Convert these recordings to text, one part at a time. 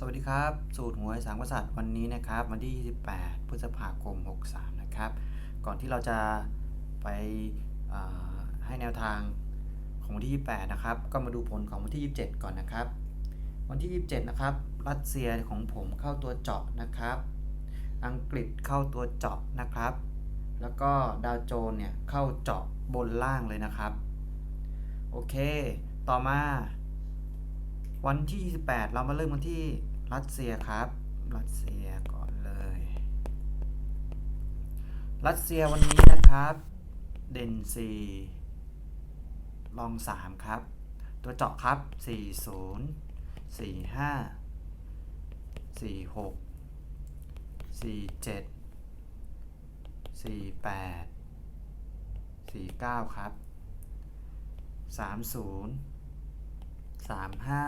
สวัสดีครับ สูตรหวยสามกษัตริย์วันนี้นะครับ วันที่ 28 พฤษภาคม 63 นะครับ ก่อนที่เราจะไปให้แนวทางของวันที่ 28 นะครับ ก็มาดูผลของวันที่ 27 ก่อนนะครับ วันที่ 27 นะครับ รัสเซียของผมเข้าตัวเจาะนะครับ อังกฤษเข้าตัวเจาะนะครับ แล้วก็ดาวโจนส์เนี่ยเข้าเจาะบนล่างเลยนะครับ โอเค ต่อมา วันที่ 28 เรามาเริ่มกันที่รัสเซียครับ รัสเซียก่อนเลย รัสเซียวันนี้นะครับ เด่น 4 ลอง 3 ครับ ตัวเจาะครับ 40 45 46 47 48 49 ครับ 30 สามห้า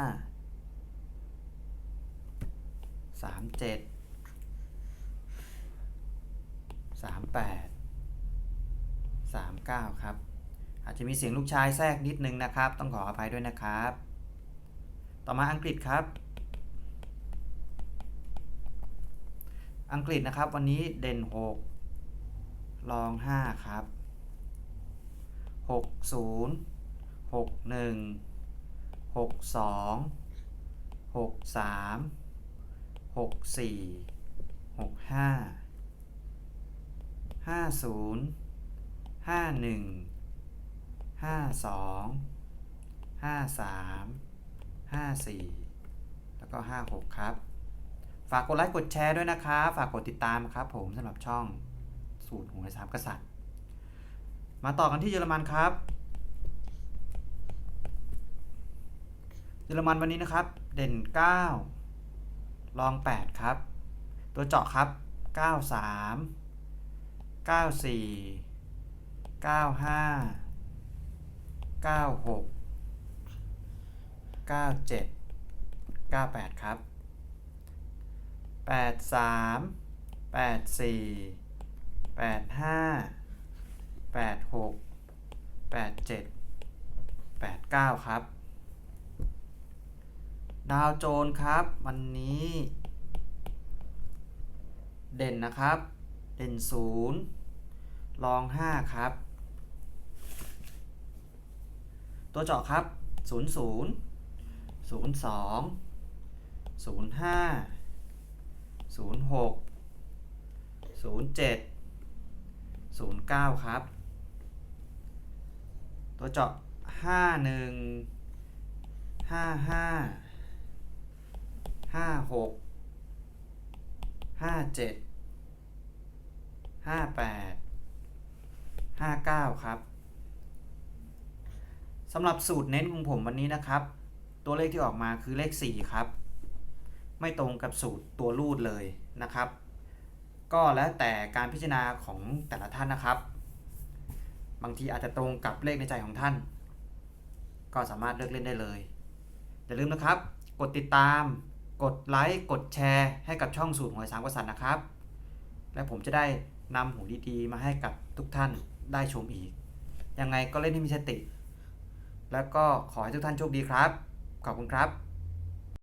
สามเจ็ดสามแปดสามเก้าครับ อาจจะมีเสียงลูกชายแทรกนิดนึงนะครับ ต้องขออภัยด้วยนะครับ ต่อมาอังกฤษครับ อังกฤษนะครับวันนี้เด่นหกรองห้าครับหกศูนย์ หกสองหกสามหกสี่หกห้าห้าศูนย์ห้าหนึ่งห้าสองห้าสามห้าสี่แล้วก็ห้าหกครับ ฝากกดไลค์กดแชร์ด้วยนะครับ ฝากกดติดตามครับผมสำหรับช่องสูตรหวยสามกษัตริย์ มาต่อกันที่เยอรมันครับ เยอรมันวันนี้นะครับ เด่น 9 รอง 8 ครับ ตัวเจาะครับ 93 94 95 96 97 98 ครับ 83 84 85 86 87 89 ครับ ดาวโจนครับ วันนี้ เด่นนะครับ เด่นศูนย์รองห้าครับ ตัวเจาะครับศูนย์ศูนย์ศูนย์สองศูนย์ห้าศูนย์หกศูนย์เจ็ดศูนย์เก้าครับ ตัวเจาะห้าหนึ่งห้าห้า ห้าหกห้าเจ็ดห้าแปดห้าเก้าครับสำหรับสูตรเน้นของผมวันนี้นะครับ ตัวเลขที่ออกมาคือเลข 4 ครับ ไม่ตรงกับสูตรตัวรูดเลยนะครับ ก็แล้วแต่การพิจารณาของแต่ละท่านนะครับ บางทีอาจจะตรงกับเลขในใจของท่าน ก็สามารถเลือกเล่นได้เลย อย่าลืมนะครับ กดติดตาม กดไลค์กดแชร์ให้กับช่องสูตรหวยสามกษัตริย์นะครับ และผมจะได้นำหูดีๆ มาให้กับทุกท่านได้ชมอีก ยังไงก็เล่นให้มีสติ แล้วก็ขอให้ทุกท่านโชคดีครับ ขอบคุณครับ